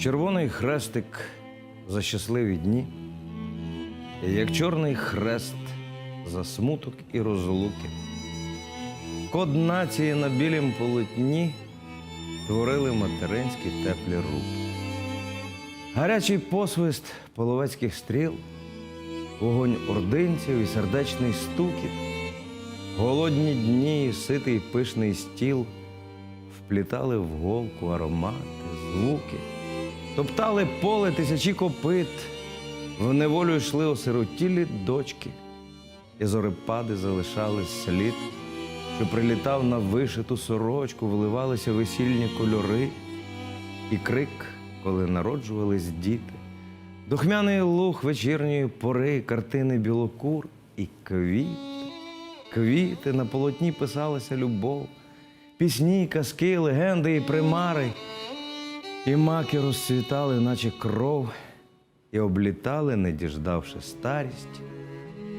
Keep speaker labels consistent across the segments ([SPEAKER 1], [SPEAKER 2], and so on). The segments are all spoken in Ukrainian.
[SPEAKER 1] Червоний хрестик за щасливі дні, як чорний хрест за смуток і розлуки. Код нації на білім полотні творили материнські теплі руки. Гарячий посвист половецьких стріл, вогонь ординців і сердечний стукіт, голодні дні і ситий пишний стіл вплітали в голку аромати, звуки, топтали поле тисячі копит, в неволю йшли осиротілі дочки, і зорепади залишали слід, що прилітав на вишиту сорочку, вливалися весільні кольори, і крик, коли народжувались діти, духмяний луг вечірньої пори, картини білокур і квіти. Квіти на полотні писалася любов, пісні, казки, легенди і примари. І маки розцвітали, наче кров, і облітали, не діждавши старість.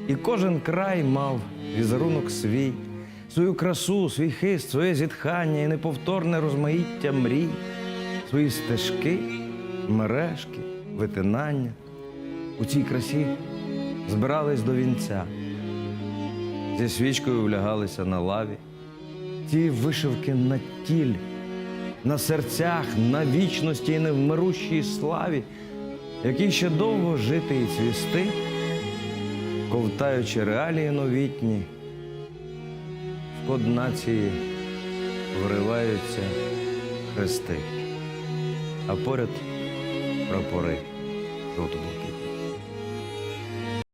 [SPEAKER 1] І кожен край мав візерунок свій, свою красу, свій хист, своє зітхання і неповторне розмаїття мрій, свої стежки, мережки, витинання. У цій красі збирались до вінця зі свічкою влягалися на лаві. Ті вишивки на тілі, на серцях, на вічності і невмирущій славі, які ще довго жити і цвісти, ковтаючи реалії новітні, в код нації вриваються хрести, а поряд прапори жовто